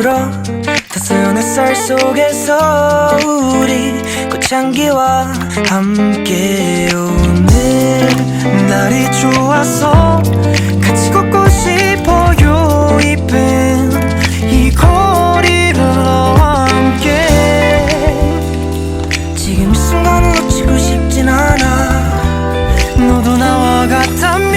불어. 따스한 햇살 속에서 우리 꽃향기와 함께 오늘 날이 좋아서 같이 걷고 싶어요. 이쁜 이 거리를 너와 함께. 지금 이 순간을 놓치고 싶진 않아. 너도 나와 같아